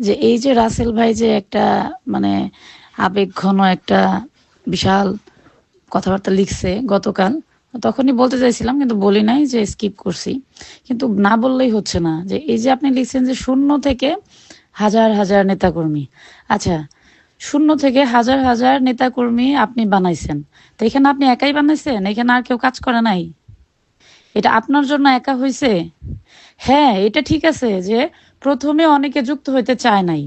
যে এই যে রাসেল ভাই যে একটা মানে আবেগ ঘন একটা বিশাল কথাবার্তা লিখছে গতকাল, তখনই বলতে চাইছিলাম, কিন্তু বলি নাই যে স্কিপ করছি। কিন্তু না বললেই হচ্ছে না যে এই যে আপনি লিখছেন যে শূন্য থেকে হাজার হাজার নেতাকর্মী। আচ্ছা শূন্য থেকে হাজার হাজার নেতাকর্মী আপনি বানাইছেন। তো এখানে আপনি একাই বানাইছেন? এখানে আর কেউ কাজ করে নাই? এটা আপনার জন্য একা হয়েছে হ্যাঁ এটা ঠিক আছে যে প্রথমে অনেকে যুক্ত হইতে চায় নাই।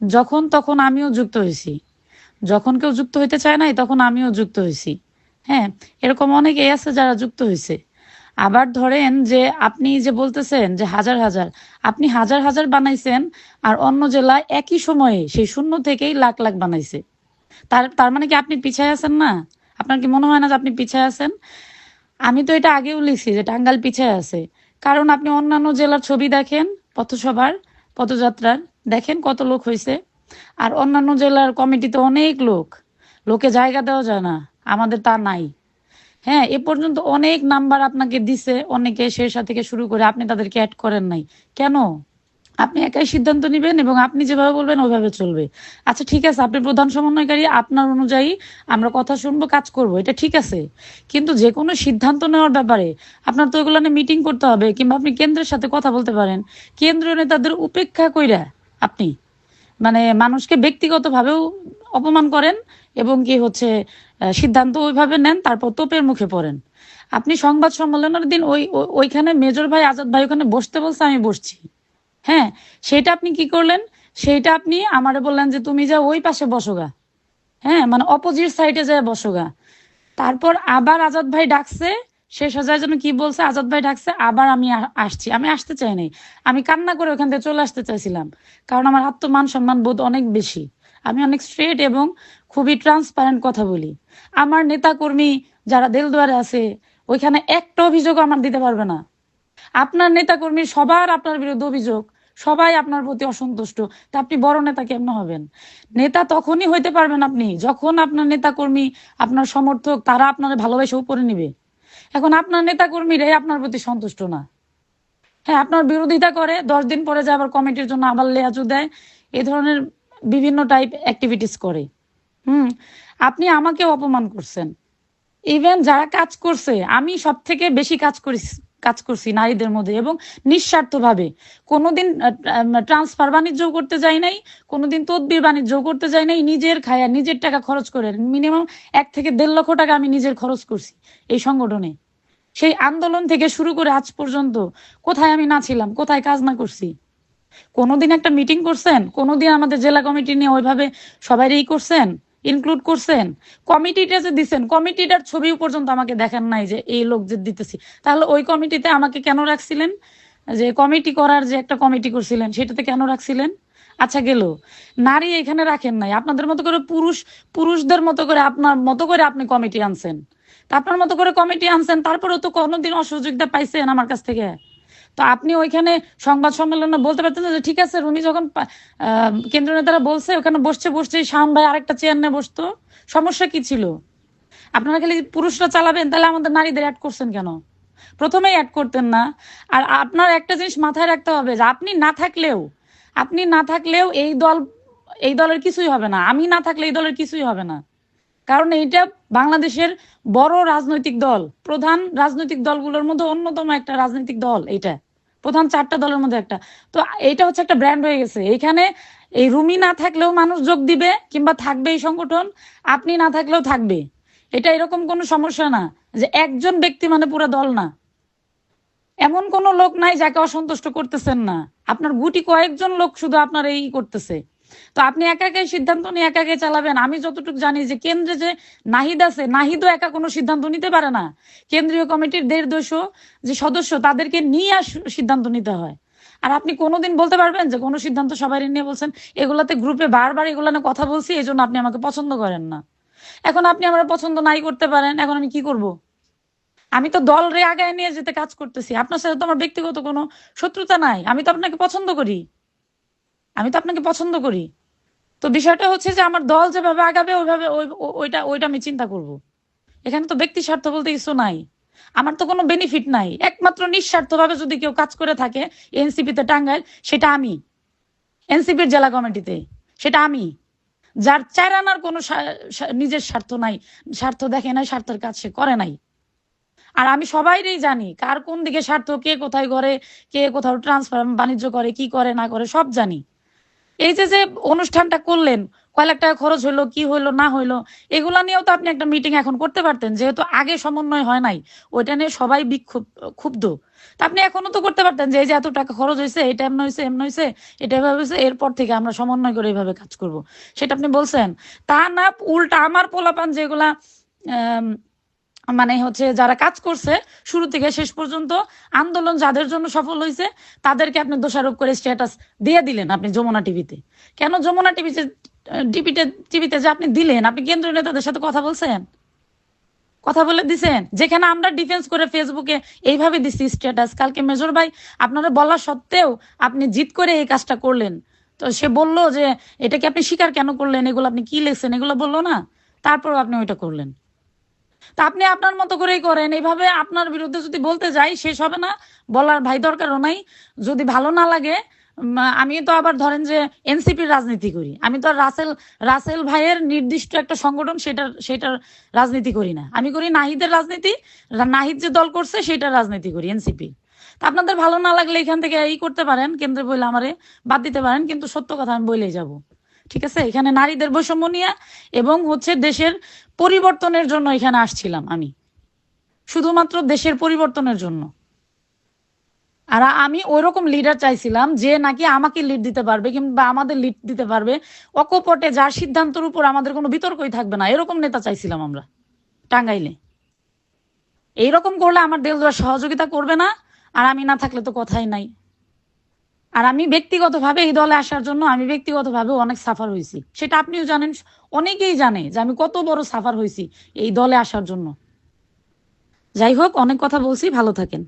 যখন তখন আমিও যুক্ত হয়েছি যখন কেউ যুক্ত হইতে চায় নাই, তখন আমিও যুক্ত হয়েছি হ্যাঁ এরকম অনেকেই আছে যারা যুক্ত হয়েছে আবার ধরেন যে আপনি যে বলতেছেন যে হাজার হাজার, আপনি হাজার হাজার বানাইছেন আর অন্য জেলায় একই সময়ে সেই শূন্য থেকেই লাখ লাখ বানাইছে। তার তার মানে কি আপনি পিছায় আছেন না? আপনার কি মনে হয় না যে আপনি পিছায় আছেন? আমি তো এটা আগেও লিখছি যে টাঙ্গাল পিছায় আছে। কারণ আপনি অন্যান্য জেলার ছবি দেখেন পথসভার পথযাত্রার দেখেন কত লোক হয়েছে আর অন্যান্য জেলার কমিটিতে অনেক লোক। লোকে জায়গা দেওয়া যায় না। আমাদের তা নাই। হ্যাঁ এ পর্যন্ত অনেক নাম্বার আপনাকে দিছে। অনেকে শেরশা থেকে শুরু করে আপনি তাদেরকে অ্যাড করেন নাই। কেন? আপনি একাই সিদ্ধান্ত নেবেন এবং আপনি যেভাবে বলবেন ওইভাবে চলবে। আচ্ছা ঠিক আছে, আপনি প্রধান সমন্বয়কারী, আপনার অনুযায়ী আমরা কথা শুনব, কাজ করব, এটা ঠিক আছে। কিন্তু যে কোনো সিদ্ধান্ত নেওয়ার ব্যাপারে আপনার তো ওইগুলো নিয়ে মিটিং করতে হবে, কিংবা আপনি কেন্দ্রের সাথে কথা বলতে পারেন। কেন্দ্রীয় নেতাদের উপেক্ষা কইরা আপনি মানে মানুষকে ব্যক্তিগতভাবেও অপমান করেন এবং কি হচ্ছে সিদ্ধান্ত ওইভাবে নেন, তারপর তোপের মুখে পড়েন। আপনি সংবাদ সম্মেলনের দিন ওই ওই- ওইখানে মেজর ভাই আজাদ ভাই ওখানে বসতে বলছে, আমি বসছি। হ্যাঁ সেটা আপনি কি করলেন? সেইটা আপনি আমারে বললেন যে, তুমি যা ওই পাশে বসোগা হ্যাঁ মানে অপোজিট সাইডে যায় বসোগা তারপর আবার আজাদ ভাই ডাকছে, শেষ হাজার যেন কি বলছে, আজাদ ভাই ডাকছে, আবার আমি আসছি। আমি আসতে চাই নাই। আমি কান্না করে ওখান থেকে চলে আসতে চাইছিলাম, কারণ আমার আত্মমান সম্মান বোধ অনেক বেশি। আমি অনেক স্ট্রেট এবং খুবই ট্রান্সপারেন্ট কথা বলি। আমার নেতাকর্মী যারা দেলদুয়ারে আছে, ওইখানে একটা অভিযোগ আমার দিতে পারবে না। আপনার নেতাকর্মী সবার আপনার বিরুদ্ধে অভিযোগ। সবাই আপনার প্রতি অসন্তুষ্ট। তা আপনি বড় নেতা কেমন হবেন? নেতা তখনই হইতে পারবেন আপনি, যখন আপনার নেতাকর্মী, আপনার সমর্থক, তারা আপনার ভালোবেসে উপরে নিবে। এখন আপনার নেতাকর্মীরাই আপনার প্রতি সন্তুষ্ট না। হ্যাঁ আপনার বিরোধিতা করে, দশ দিন পরে যে আবার কমিটির জন্য আবার লেয়াজু দেয়, এ ধরনের বিভিন্ন টাইপ অ্যাক্টিভিটিস করে। হুম, আপনি আমাকে অপমান করছেন। ইভেন যারা কাজ করছে, আমি সব থেকে বেশি কাজ করি কাজ করছি নারীদের মধ্যে এবং নিঃস্বার্থভাবে। কোনোদিন ট্রান্সফার বাণিজ্য করতে যাই নাই, কোনোদিন তদবির বাণিজ্য করতে যাই নাই, নিজের খায়া, নিজের টাকা খরচ করে মিনিমাম এক থেকে দেড় লক্ষ টাকা আমি নিজের খরচ করছি এই সংগঠনে। সেই আন্দোলন থেকে শুরু করে আজ পর্যন্ত কোথায় আমি না ছিলাম, কোথায় কাজ না করছি? কোনোদিন একটা মিটিং করছেন? কোনোদিন আমাদের জেলা কমিটি নিয়ে ওইভাবে সবাইই করছেন? ইনক্লুড করছেন? কমিটিটা যে দিচ্ছেন কমিটিটার ছবি পর্যন্ত আমাকে দেখান নাই যে এই লোক যে দিতেছি। তাহলে ওই কমিটিতে আমাকে কেন রাখছিলেন? যে কমিটি করার যে একটা কমিটি করছিলেন, সেটাতে কেন রাখছিলেন? আচ্ছা গেল। নারী এখানে রাখেন নাই। আপনাদের মতো করে পুরুষ, পুরুষদের মতো করে আপনার মতো করে আপনি কমিটি আনছেন। আপনার মতো করে কমিটি আনছেন, তারপরেও তো কোনোদিন অসহযোগিতা পাইছেন আমার কাছ থেকে? তো আপনি ওইখানে সংবাদ সম্মেলনে বলতে পারতেন যে, ঠিক আছে রুমি যখন কেন্দ্রীয় নেতারা বলছে, ওখানে বসছে বসছে শাওন ভাই আরেকটা চেয়ার নিয়ে বসতো। সমস্যা কি ছিল? আপনারা খালি পুরুষরা চালাবেন, তাহলে আমাদের নারীদের অ্যাড করছেন কেন? প্রথমেই অ্যাড করতেন না। আর আপনার একটা জিনিস মাথায় রাখতে হবে যে, আপনি না থাকলেও, আপনি না থাকলেও এই দল, এই দলের কিছুই হবে না। আমি না থাকলে এই দলের কিছুই হবে না। কারণ এইটা বাংলাদেশের বড় রাজনৈতিক দল, প্রধান রাজনৈতিক দলগুলোর মধ্যে অন্যতম একটা রাজনৈতিক দল এটা প্রধান চারটা দলের মধ্যে একটা। তো এইটা হচ্ছে একটা ব্র্যান্ড হয়ে গেছে। এখানে এই রুমি না থাকলেও মানুষ যোগ দিবে কিংবা থাকবে এই সংগঠন, আপনি না থাকলেও থাকবে। এটা এরকম কোনো সমস্যা না যে একজন ব্যক্তি মানে পুরো দল না। এমন কোন লোক নাই যাকে অসন্তুষ্ট করতেছেন না। আপনার গুটি কয়েকজন লোক শুধু আপনার এই করতেছে। তো আপনি একা একাই সিদ্ধান্ত নিয়ে একা একাই চালাবেন। আমি যতটুকু জানি যে কেন্দ্রে যে নাহিদ আছে, নাহিদও একা কোনো সিদ্ধান্ত নিতে পারে না। কেন্দ্রীয় কমিটির দেড় দুশো যে সদস্য, তাদেরকে নিয়ে আস- সিদ্ধান্ত নিতে হয়। আর আপনি কোনোদিন বলতে পারবেন যে কোনো সিদ্ধান্ত সবাই নিয়ে বলছেন, এগুলাতে গ্রুপে বারবার এগুলো নিয়ে কথা বলছি এই জন্য আপনি আমাকে পছন্দ করেন না। এখন আপনি আমার পছন্দ নাই করতে পারেন, এখন আমি কি করব? আমি তো দল রে আগায় নিয়ে যেতে কাজ করতেছি। আপনার সাথে তো আমার ব্যক্তিগত কোনো শত্রুতা নাই। আমি তো আপনাকে পছন্দ করি। আমি তো আপনাকে পছন্দ করি। তো বিষয়টা হচ্ছে যে আমার দল যেভাবে আগাবে, ওইভাবে ওই- ওইটা ওইটা আমি চিন্তা করব। এখানে তো ব্যক্তি স্বার্থ বলতে কিছু নাই। আমার তো কোনো বেনিফিট নাই। একমাত্র নিঃস্বার্থভাবে যদি কেউ কাজ করে থাকে এনসিপিতে টাঙ্গাইল, সেটা আমি। এনসিপির জেলা কমিটিতে, সেটা আমি। যার চার আনার কোনো নিজের স্বার্থ নাই, স্বার্থ দেখে নাই, স্বার্থের কাজ সে করে নাই। আর আমি সবাইরই জানি কার কোন দিকে স্বার্থ, কে কোথায় করে কে কোথাও ট্রান্সফার বাণিজ্য করে, কি করে, না করে, সব জানি। এই যে যে অনুষ্ঠানটা করলেন কয় লাখ টাকা খরচ হইল কি হইল না হইল এগুলা নিয়েও তো আপনি একটা মিটিং এখন করতে পারতেন যেহেতু আগে সমন্বয় হয় নাই ওইটা নিয়ে সবাই বিক্ষুব্ধ ক্ষুব্ধ। তা আপনি এখনও তো করতে পারতেন যে এই যে এত টাকা খরচ হয়েছে এটা এমন হয়েছে এমন হয়েছে এটা এভাবে হয়েছে এরপর থেকে আমরা সমন্বয় করে এইভাবে কাজ করব। সেটা আপনি বলছেন। তা না উল্টা আমার পোলাপান যেগুলা আম, মানে হচ্ছে যারা কাজ করছে, শুরু থেকে শেষ পর্যন্ত আন্দোলন যাদের জন্য সফল হয়েছে তাদেরকে আপনি দোষারোপ করে স্ট্যাটাস দিয়ে দিলেন আপনি যমুনা টিভিতে। কেন যমুনা টিভিতে টিভিতে টিভিতে যে আপনি দিলেন? আপনি কেন্দ্রীয় নেতাদের সাথে কথা বলছেন? কথা বলে দিছেন? যেখানে আমরা ডিফেন্স করে ফেসবুকে এইভাবে দিছি স্ট্যাটাস কালকে মেজর ভাই আপনারা বলা সত্ত্বেও আপনি জিত করে এই কাজটা করলেন। তো সে বলল যে, এটাকে আপনি স্বীকার কেন করলেন? এগুলো আপনি কি লিখছেন? এগুলো বলল না। তারপর আপনি ওইটা করলেন। তা আপনি আপনার মতো করেই করেন। এইভাবে আপনার বিরুদ্ধে যদি বলতে যাই, শেষ হবে না। বলার ভাই দরকারও নাই। যদি ভালো না লাগে আমি তো আবার ধরেন যে এনসিপির রাজনীতি করি। আমি তো রাসেল রাসেল ভাইয়ের নির্দিষ্ট একটা সংগঠন সেটার সেটার রাজনীতি করি না। আমি করি নাহিদের রাজনীতি। নাহিদ যে দল করছে সেটার রাজনীতি করি এনসিপি। তা আপনাদের ভালো না লাগলে এখান থেকে এই করতে পারেন, কেন্দ্রে বলে আমারে বাদ দিতে পারেন, কিন্তু সত্য কথা আমি বলেই যাব। ঠিক আছে? এখানে নারীদের বৈষম্য নিয়ে এবং হচ্ছে দেশের পরিবর্তনের জন্য এখানে আসছিলাম আমি। শুধুমাত্র দেশের পরিবর্তনের জন্য। আর আমি ওইরকম লিডার চাইছিলাম যে নাকি আমাকে লিড দিতে পারবে কিংবা আমাদের লিড দিতে পারবে। অকপটে যার সিদ্ধান্তের উপর আমাদের কোনো বিতর্কই থাকবে না। এরকম নেতা চাইছিলাম আমরা, টাঙ্গাইলে। এইরকম করলে আমার দেলদুয়া সহযোগিতা করবে না। আর আমি না থাকলে তো কথাই নাই। আর আমি ব্যক্তিগতভাবে এই দলে আসার জন্য আমি ব্যক্তিগতভাবে অনেক সাফার হয়েছি। সেটা আপনিও জানেন, অনেকেই জানে যে আমি কত বড় সাফার হয়েছি এই দলে আসার জন্য। যাই হোক, অনেক কথা বলছি, ভালো থাকেন।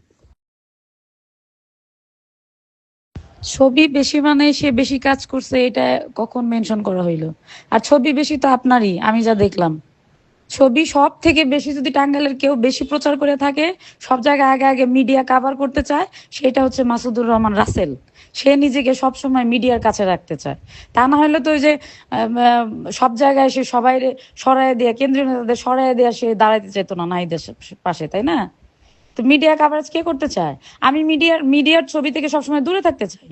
ছবি বেশি মানে সে বেশি কাজ করছে, এটা কখন মেনশন করা হইল? আর ছবি বেশি তো আপনারই, আমি যা দেখলাম। ছবি সব থেকে বেশি যদি টাঙ্গাইলের কেউ বেশি প্রচার করে থাকে, সব জায়গায় আগে আগে মিডিয়া কাভার করতে চায়, সেটা হচ্ছে মাসুদুর রহমান রাসেল। সে নিজেকে সব সময় মিডিয়ার কাছে রাখতে চায়। তা না হলে তো ওই যে সব জায়গায় সে সবাই সরাই দেয়া, কেন্দ্রীয় নেতাদের সরাই দেয়া সে দাঁড়াইতে চাইতো না নাইদের পাশে, তাই না? তো মিডিয়া কাভারেজ কে করতে চায়? আমি মিডিয়ার মিডিয়ার ছবি থেকে সবসময় দূরে থাকতে চাই।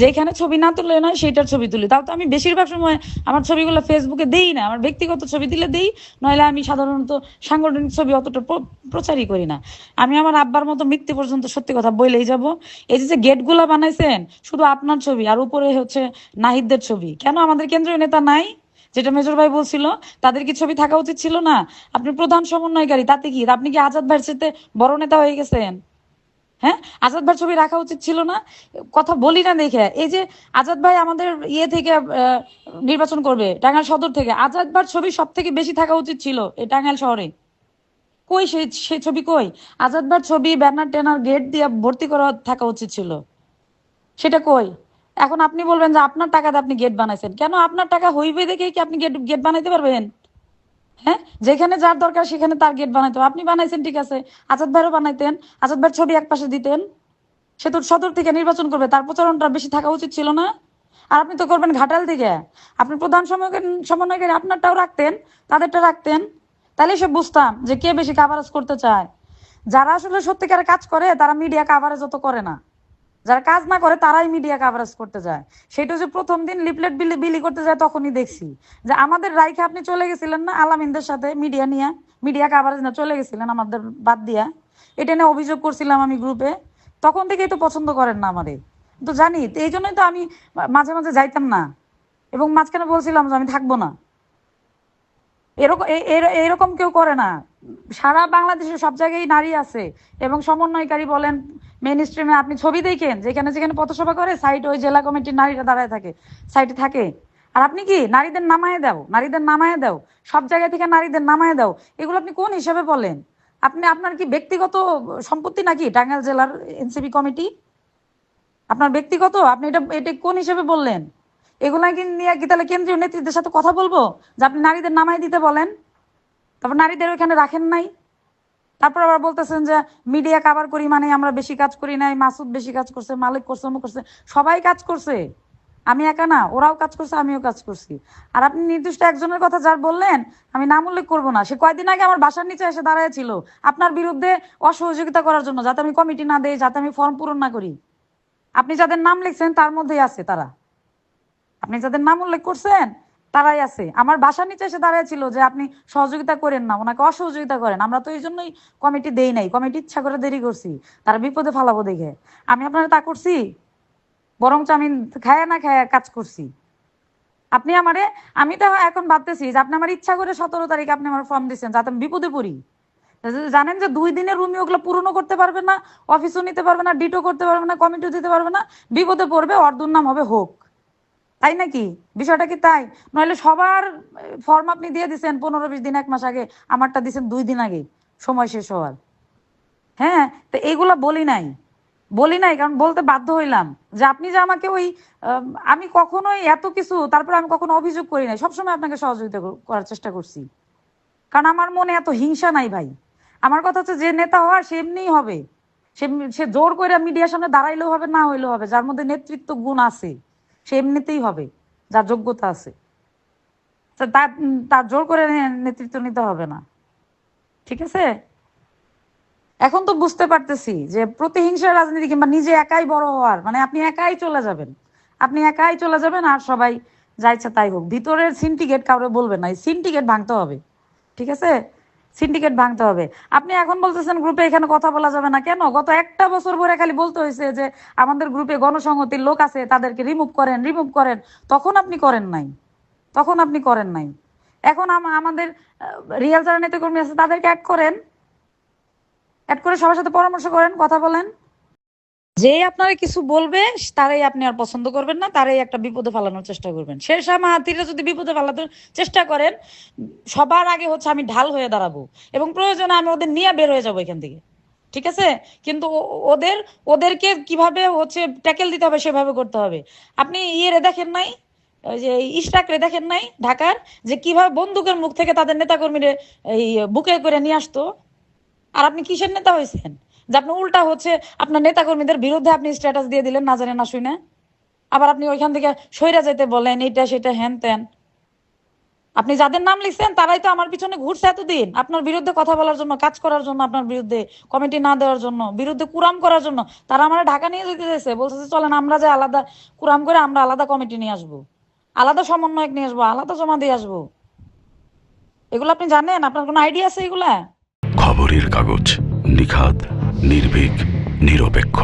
যেখানে ছবি না তুলে নয় সেটার ছবি তুলি। তাও তো আমি বেশিরভাগ সময় আমার ছবিগুলো ফেসবুকে দেই না, আমার ব্যক্তিগত ছবি দিলে দেই, নইলে আমি সাধারণত সাংগঠনিক ছবি অতটা প্রচারই করি না। আমি আমার আব্বার মতো মৃত্যু পর্যন্ত সত্যি কথা বলেই যাব। এই যে গেটগুলো বানাইছেন, শুধু আপনার ছবি আর উপরে হচ্ছে নাহিদদের ছবি। কেন আমাদের কেন্দ্রীয় নেতা নাই? যেটা মেজর ভাই বলছিল, তাদের কি ছবি থাকা উচিত ছিল না? আপনি প্রধান সমন্বয়কারী, তাতে কি? আপনি কি আজাদ ভাইয়ের সাথে বড় নেতা হয়ে গেছেন? হ্যাঁ? আজাদ ভাই ছবি রাখা উচিত ছিল না। কথা বলি না দেখে। এই যে আজাদ ভাই আমাদের ইয়ে থেকে নির্বাচন করবে, টাঙ্গাইল সদর থেকে, আজাদ ভাইয়ের ছবি সব থেকে বেশি থাকা উচিত ছিল এই টাঙ্গাইল শহরে। কই সেই সেই ছবি কই? আজাদ ভাইয়ের ছবি, ব্যানার ট্যানার, গেট দিয়ে ভর্তি করা থাকা উচিত ছিল। সেটা কই? এখন আপনি বলবেন যে আপনার টাকাতে আপনি গেট বানাইছেন। কেন আপনার টাকা হইবে দেখেই কি আপনি গেট গেট বানাইতে পারবেন? হ্যাঁ? যেখানে যার দরকার সেখানে তার গেট বানাইতে। আপনি বানাইছেন, ঠিক আছে। আজাদ ভাইরও বানাইতেন। আজাদ ভাইয়ের ছবি এক পাশে দিতেন। সে তো সদর থেকে নির্বাচন করবে। তার প্রচারণটা বেশি থাকা উচিত ছিল না। আর আপনি তো করবেন ঘাটাল থেকে আপনি প্রধান সমন্বয়কারী আপনারটাও রাখতেন, তাদেরটা রাখতেন। তাহলে সে বুঝতাম যে কে বেশি কাভারেজ করতে চায়। যারা আসলে সত্যিকারের কাজ করে, তারা মিডিয়া কাভারেজ অত করে না। যারা কাজ না করে তারাই মিডিয়া কাভারেজ করতে যায়। সেটা যে প্রথম দিন লিফলেট বিলি বিলি করতে যায় তখনই দেখছি। যে আমাদের রাইখে আপনি চলে গেছিলেন না আলামিনদের সাথে মিডিয়া নিয়ে? মিডিয়া কাভারেজ না, চলে গেছিলেন আমাদের বাদ দিয়া। এটা নিয়ে অভিযোগ করছিলাম আমি গ্রুপে তখন থেকেই তো পছন্দ করেন না আমাদের তো জানি, তো এই জন্যই তো আমি মাঝে মাঝে যাইতাম না। এবং মাঝখানে বলছিলাম যে আমি থাকব না। এরকম এরকম কেউ করে না। সারা বাংলাদেশে সব জায়গায় নারী আছে এবং সমন্বয়কারী বলেন মেন স্ট্রিমে আপনি ছবি দেখেন, যেখানে যেখানে পথসভা করে সাইড ওই জেলা কমিটির নারীরা দাঁড়ায় থাকে সাইডে থাকে। আর আপনি কি নারীদের নামায় দাও, নারীদের নামায় দাও, সব জায়গা থেকে নারীদের নামায় দাও, এগুলো আপনি কোন হিসাবে বলেন? আপনি আপনার কি ব্যক্তিগত সম্পত্তি নাকি টাঙ্গাইল জেলার এনসিপি কমিটি? আপনার ব্যক্তিগত, আপনি এটা এটা কোন হিসেবে বললেন? এগুলা নিয়ে কি তাহলে কেন্দ্রীয় নেতৃত্বের সাথে কথা বলব? যে আপনি নারীদের নামাই দিতে বলেন। তারপর নারীদের ওইখানে রাখেন নাই। তারপর আবার বলতেছেন যে, মিডিয়া কাভার করি মানে আমরা বেশি কাজ করি নাই। মাসুদ বেশি কাজ করছে, মালিক করছে, অমুক করছে। সবাই কাজ করছে। আমি একা না, ওরাও কাজ করছে, আমিও কাজ করছি। আর আপনি নির্দিষ্ট একজনের কথা যার বললেন, আমি নাম উল্লেখ করব না। সে কয়দিন আগে আমার বাসার নিচে এসে দাঁড়ায় ছিল আপনার বিরুদ্ধে অসহযোগিতা করার জন্য, যাতে আমি কমিটি না দেই, যাতে আমি ফর্ম পূরণ না করি। আপনি যাদের নাম লিখছেন, তার মধ্যেই আছে তারা। আপনি যাদের নাম উল্লেখ করছেন, তারাই আছে। আমার বাসার নিচে এসে দাঁড়ায় ছিল যে আপনি সহযোগিতা করেন না, ওনাকে অসহযোগিতা করেন। আমরা তো এই জন্যই কমিটি দেই নাই, কমিটি ইচ্ছা করে দেরি করছি। তারা বিপদে ফালাবো দেখে। আমি আপনারা তা করছি, বরঞ্চ আমি খায়া না খায়া কাজ করছি। আপনি আমারে, আমি তো এখন ভাবতেছি যে আপনি আমার ইচ্ছা করে সতেরো তারিখ আপনি আমার ফর্ম দিচ্ছেন যাতে আমি বিপদে পড়ি। জানেন যে দুই দিনের রুমি ওগুলো পূরণও করতে পারবে না অফিসও নিতে পারবে না ডিটো করতে পারবে না কমিটিও দিতে পারবে না, বিপদে পড়বে ওর দুর্নাম হবে হোক। তাই নাকি? বিষয়টা কি তাই? নইলে সবার ফর্ম আপনি দিয়ে দিচ্ছেন পনেরো বিশ দিন, এক মাস আগে, আমারটা দিচ্ছেন দুই দিন আগে, সময় শেষ হওয়ার। হ্যাঁ? তো এইগুলা বলি নাই। বলি নাই, কারণ বলতে বাধ্য হইলাম যে আপনি যে আমাকে ওই আমি কখনোই এত কিছু, তারপর আমি কখনো অভিযোগ করি নাই, সবসময় আপনাকে সহযোগিতা করার চেষ্টা করছি। কারণ আমার মনে এত হিংসা নাই ভাই। আমার কথা হচ্ছে যে নেতা হওয়ার সে এমনিই হবে। সে সে জোর করে মিডিয়ার সামনে দাঁড়াইলেও হবে, না হইলেও হবে, যার মধ্যে নেতৃত্ব গুণ আছে। সে এমনিতেই হবে, যার যোগ্যতা আছে। তার তার জোর করে নেতৃত্ব নিতে হবে না। ঠিক আছে? এখন তো বুঝতে পারতেছি যে প্রতিহিংসার রাজনীতি কিংবা নিজে একাই বড় হওয়ার মানে আপনি একাই চলে যাবেন। আপনি একাই চলে যাবেন আর সবাই যা ইচ্ছা তাই হোক। ভিতরের সিন্ডিকেট কাউরে বলবেন না সিন্ডিকেট ভাঙতে হবে। ঠিক আছে? সিন্ডিকেট ভাঙতে হবে। আপনি এখন বলতেছেন গ্রুপে এখানে কথা বলা যাবে না। কেন? গত একটা বছর ভরে খালি বলতে হয়েছে যে আমাদের গ্রুপে গণসংহতির লোক আছে, তাদেরকে রিমুভ করেন রিমুভ করেন। তখন আপনি করেন নাই। তখন আপনি করেন নাই। এখন আম- আমাদের রিয়াল যারা নেতাকর্মী আছে, তাদেরকে অ্যাড করেন। অ্যাড করে সবার সাথে পরামর্শ করেন, কথা বলেন। যেই আপনারা কিছু বলবে, তারাই আপনি আর পছন্দ করবেন না, তারাই একটা বিপদে ফেলানোর চেষ্টা করবেন। শেরশাহ মাহাতিরা যদি বিপদে ফেলাতে চেষ্টা করেন, সবার আগে হচ্ছে আমি ঢাল হয়ে দাঁড়াবো এবং প্রয়োজনে আমি ওদের নিয়ে বের হয়ে যাব এখান থেকে। ঠিক আছে? কিন্তু ওদের, ওদেরকে কীভাবে হচ্ছে ট্যাকেল দিতে হবে সেভাবে করতে হবে। আপনি ইয়েরে দেখেন নাই? ওই যে ইস্টাকরে দেখেন নাই ঢাকার? যে কীভাবে বন্দুকের মুখ থেকে তাদের নেতাকর্মীরে এই বুকে করে নিয়ে আসতো? আর আপনি কিসের নেতা হয়েছেন? যে আপনি উল্টা হচ্ছে আপনার নেতাকর্মীদের বিরুদ্ধে আপনি স্ট্যাটাস দিয়ে দিলেন, না জানেন না শুনে। আবার আপনি ওইখান থেকে সৈরা যেতে বলেন এটা সেটা হ্যান ত্যান আপনি যাদের নাম লিখছেন, তারাই তো আমার পিছনে ঘুরছে এতদিন। আপনার বিরুদ্ধে কথা বলার জন্য, কাজ করার জন্য, আপনার বিরুদ্ধে কমিটি না দেওয়ার জন্য, বিরুদ্ধে কুরাম করার জন্য, তারা আমার ঢাকা নিয়ে যেতে চাইছে। বলতেছে চলেন, আমরা যে আলাদা কুরাম করে আমরা আলাদা কমিটি নিয়ে আসব। আলাদা সমন্বয়ক নিয়ে আসব, আলাদা জমা দিয়ে আসব। এগুলো আপনি জানেন? আপনার কোনো আইডিয়া আছে এগুলা? খবরের কাগজ, নিখাদ। নির্ভীক নিরপেক্ষ।